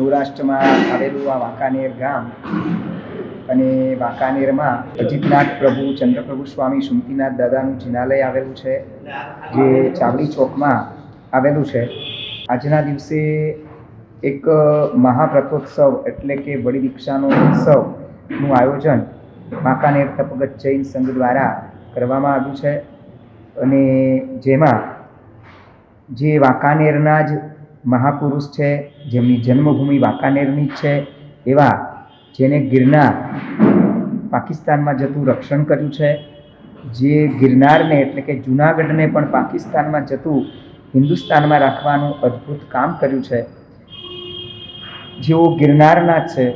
સૌરાષ્ટ્રમાં આવેલું આ વાંકાનેર ગામ અને વાંકાનેરમાં અજીતનાથ પ્રભુ, ચંદ્રપ્રભુ સ્વામી સુમતીનાથ દાદાનું જિનાલય આવેલું છે, જે ચાવડી ચોકમાં આવેલું છે. આજના દિવસે એક મહાપ્રથોત્સવ એટલે કે વડી દીક્ષાનો ઉત્સવનું આયોજન વાંકાનેર તપગત જૈન સંઘ દ્વારા કરવામાં આવ્યું છે. અને જેમાં જે વાંકાનેરના જ મહાપુરુષ છે, જેમની જન્મભૂમિ વાંકાનેરની જ છે, એવા જેને ગિરનાર પાકિસ્તાનમાં જતું રક્ષણ કર્યું છે, જે ગિરનારને એટલે કે જુનાગઢને પણ પાકિસ્તાનમાં જતું હિન્દુસ્તાનમાં રાખવાનું અદ્ભુત કામ કર્યું છે. જેઓ ગિરનારના છે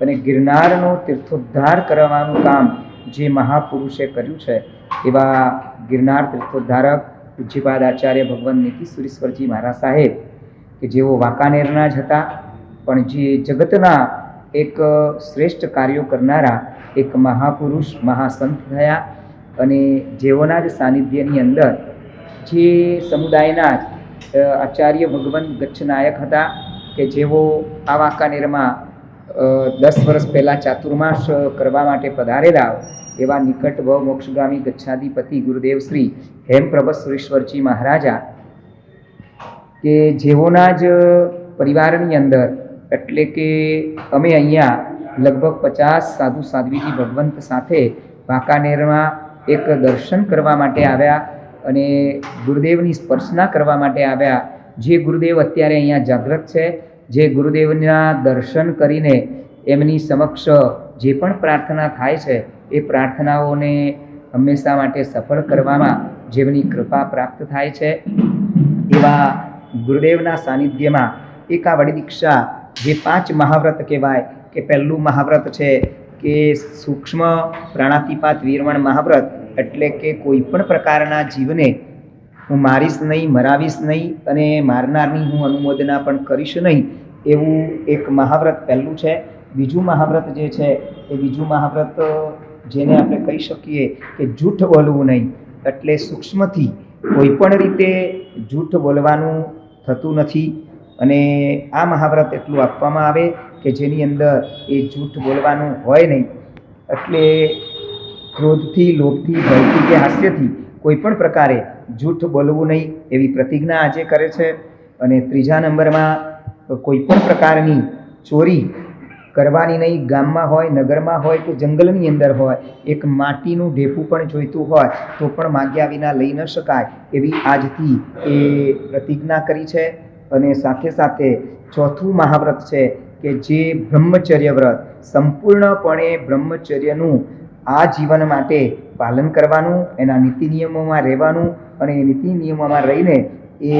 અને ગિરનારનો તીર્થોદ્ધાર કરવાનું કામ જે મહાપુરુષે કર્યું છે, એવા ગિરનાર તીર્થોદ્ધારક પૂજ્યપાદ આચાર્ય ભગવાન નીતિ સુરેશ્વરજી મહારાજ સાહેબ કે જેઓ વાંકાનેરના જ હતા, પણ જે જગતના એક શ્રેષ્ઠ કાર્યો કરનારા એક મહાપુરુષ, મહાસંત થયા અને જેઓના જ સાનિધ્યની અંદર જે સમુદાયના જ આચાર્ય ભગવંત ગચ્છનાયક હતા કે જેઓ આ વાંકાનેરમાં દસ વર્ષ પહેલાં ચાતુર્માસ કરવા માટે પધારેલા એવા નિકટ ભવ મોક્ષગામી ગચ્છાધિપતિ ગુરુદેવ શ્રી હેમ સુરેશ્વરજી મહારાજા કે જેઓના જ પરિવારની અંદર, એટલે કે અમે અહીંયા લગભગ પચાસ સાધુ સાધ્વીજી ભગવંત સાથે વાંકાનેરમાં એક દર્શન કરવા માટે આવ્યા અને ગુરુદેવની સ્પર્શના કરવા માટે આવ્યા. જે ગુરુદેવ અત્યારે અહીંયા જાગૃત છે, જે ગુરુદેવના દર્શન કરીને એમની સમક્ષ જે પણ પ્રાર્થના થાય છે, એ પ્રાર્થનાઓને હંમેશા માટે સફળ કરવામાં જેમની કૃપા પ્રાપ્ત થાય છે, એવા ગુરુદેવના સાનિધ્યમાં એક આ વડી દીક્ષા જે પાંચ મહાવ્રત કહેવાય કે પહેલું મહાવ્રત છે કે સૂક્ષ્મ પ્રાણાતિપાત વીરવણ મહાવ્રત એટલે કે કોઈ પણ પ્રકારના જીવને હું મારીશ નહીં, મરાવીશ નહીં અને મારનારની હું અનુમોદના પણ કરીશ નહીં એવું એક મહાવ્રત પહેલું છે. બીજું મહાવ્રત જે છે એ બીજું મહાવ્રત જેને આપણે કહી શકીએ કે જૂઠ બોલવું નહીં. એટલે સૂક્ષ્મથી કોઈ પણ રીતે જૂઠ બોલવાનું થતું નથી અને આ મહાવ્રત એટલું આપવામાં આવે કે જેની અંદર એ જૂઠ બોલવાનું હોય નહીં. એટલે ક્રોધથી, લોભથી, ભયથી કે હાસ્યથી કોઈ પણ પ્રકારે જૂઠ બોલવું નહીં એવી પ્રતિજ્ઞા આજે કરે છે. અને ત્રીજા નંબરમાં કોઈ પણ પ્રકારની ચોરી કરવાની નહીં, ગામમાં હોય, નગરમાં હોય કે જંગલની અંદર હોય, એક માટીનું ઢેફું પણ જોઈતું હોય, તો પણ માગ્યા વિના લઈ ન શકાય એવી આજથી એ પ્રતિજ્ઞા કરી છે. અને સાથે સાથે ચોથું મહાવ્રત છે કે જે બ્રહ્મચર્ય વ્રત, સંપૂર્ણપણે બ્રહ્મચર્યનું આ જીવન માટે પાલન કરવાનું, એના નીતિ નિયમોમાં રહેવાનું અને એ નીતિ નિયમોમાં રહીને એ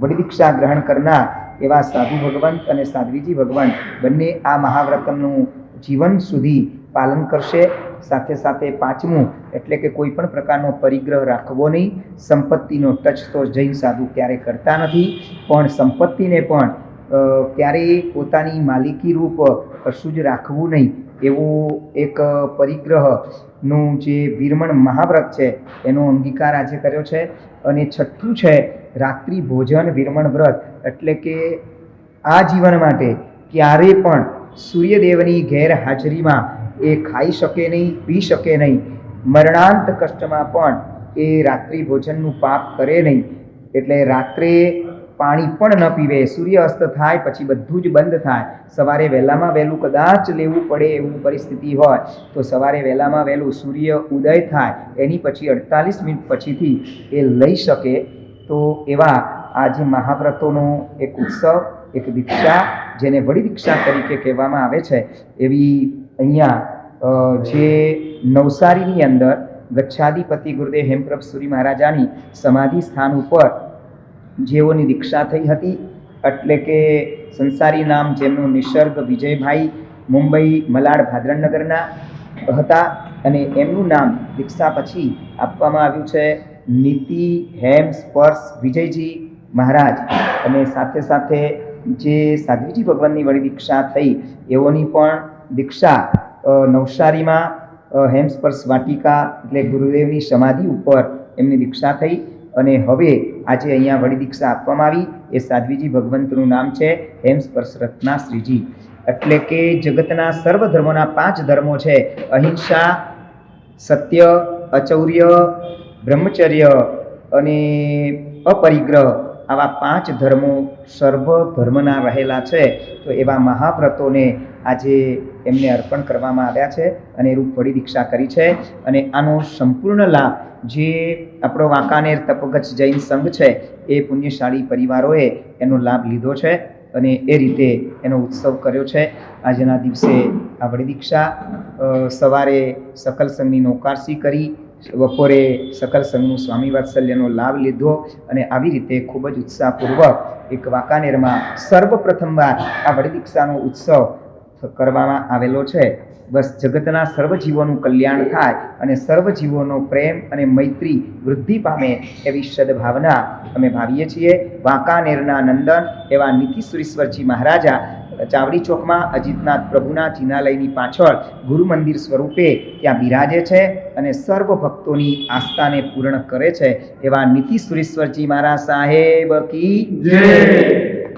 વડી દીક્ષા ગ્રહણ કરનાર એવા સાધુ ભગવંત અને સાધ્વીજી ભગવાન બંને આ મહાવ્રતનું જીવન સુધી પાલન કરશે. સાથે સાથે પાંચમું, એટલે કે કોઈ પણ પ્રકારનો પરિગ્રહ રાખવો નહીં. સંપત્તિનો ટચ તો જૈન સાધુ ક્યારે કરતા નથી, પણ સંપત્તિને પણ ક્યારેય પોતાની માલિકી રૂપ કશું જ રાખવું નહીં. એવું એક પરિગ્રહનું જે વીરમણ મહાવ્રત છે, એનો અંગીકાર આજે કર્યો છે. અને છઠ્ઠું છે, રાત્રિ ભોજન વીરમણ વ્રત. એટલે કે આ જીવન માટે ક્યારે પણ સૂર્યદેવની ગેરહાજરીમાં એ ખાઈ શકે નહીં, પી શકે નહીં. મરણાંત કષ્ટમાં પણ એ રાત્રિ ભોજનનું પાપ કરે નહીં. એટલે રાત્રે પાણી પણ ન પીવે, સૂર્ય અસ્ત થાય, પછી બધું જ બંધ થાય. સવારે વહેલામાં વહેલું કદાચ લેવું પડે એવું પરિસ્થિતિ હોય, તો સવારે વહેલામાં વહેલું સૂર્ય ઉદય થાય, એની પછી અડતાલીસ મિનિટ પછીથી એ લઈ શકે. તો એવા આ જે મહાવ્રતોનો એક ઉત્સવ, એક દીક્ષા, જેને વડી દીક્ષા તરીકે કહેવામાં આવે છે, એવી અહીંયા જે નવસારીની અંદર ગચ્છાધિપતિ ગુરુદેવ હેમપ્રભ સૂરી મહારાજાની સમાધિ સ્થાન ઉપર જેઓની દીક્ષા થઈ હતી, એટલે કે સંસારી નામ જેમનું નિસર્ગ વિજયભાઈ મુંબઈ મલાડ ભાદરનગરના હતા અને એમનું નામ દીક્ષા પછી આપવામાં આવ્યું છે નીતિ, હેમ, સ્પર્શ, વિજયજી મહારાજ. અને સાથે સાથે જે સાધ્વીજી ભગવાનની વળી દીક્ષા થઈ, એઓની પણ દીક્ષા નવસારીમાં હેમસ્પર્શ વાટિકા એટલે ગુરુદેવની સમાધિ ઉપર એમની દીક્ષા થઈ. અને હવે આજે અહીંયા વડી દીક્ષા આપવામાં આવી. એ સાધ્વીજી ભગવંતનું નામ છે હેમ સ્પર્શ રત્ના શ્રીજી. એટલે કે જગતના સર્વ ધર્મોના પાંચ ધર્મો છે. અહિંસા, સત્ય, અચૌર્ય, બ્રહ્મચર્ય અને અપરિગ્રહ. આવા પાંચ ધર્મો સર્વ ધર્મના રહેલા છે. તો એવા મહાવ્રતોને આજે એમને અર્પણ કરવામાં આવ્યા છે અને રૂપ વડી દીક્ષા કરી છે. અને આનો સંપૂર્ણ લાભ જે આપણો વાંકાનેર તપગચ્છ જૈન સંઘ છે, એ પુણ્યશાળી પરિવારોએ એનો લાભ લીધો છે અને એ રીતે એનો ઉત્સવ કર્યો છે. આજના દિવસે આ વડી દીક્ષા સવારે સકલ સંઘની નૌકારસી કરી, બપોરે સકલ સંઘનું સ્વામી વાત્સલ્યનો લાભ લીધો અને આવી રીતે ખૂબ જ ઉત્સાહપૂર્વક એક વાંકાનેરમાં સર્વપ્રથમવાર આ વડી દીક્ષાનો ઉત્સવ કરવામાં આવેલો છે. બસ જગતના સર્વ જીવોનું કલ્યાણ થાય અને સર્વ જીવોનો પ્રેમ અને મૈત્રી વૃદ્ધિ પામે એવી સદભાવના અમે ભાવીએ છીએ. વાંકાનેરના નંદન એવા નીતિશ્વરીશ્વરજી મહારાજા ચાવડી ચોકમાં અજીતનાથ પ્રભુના જિનાલયની પાછળ ગુરુ મંદિર સ્વરૂપે ત્યાં બિરાજે છે અને સર્વ ભક્તોની આસ્થાને પૂર્ણ કરે છે. એવા નીતિશ્વરીશ્વરજી મહારાજ સાહેબ કી જય.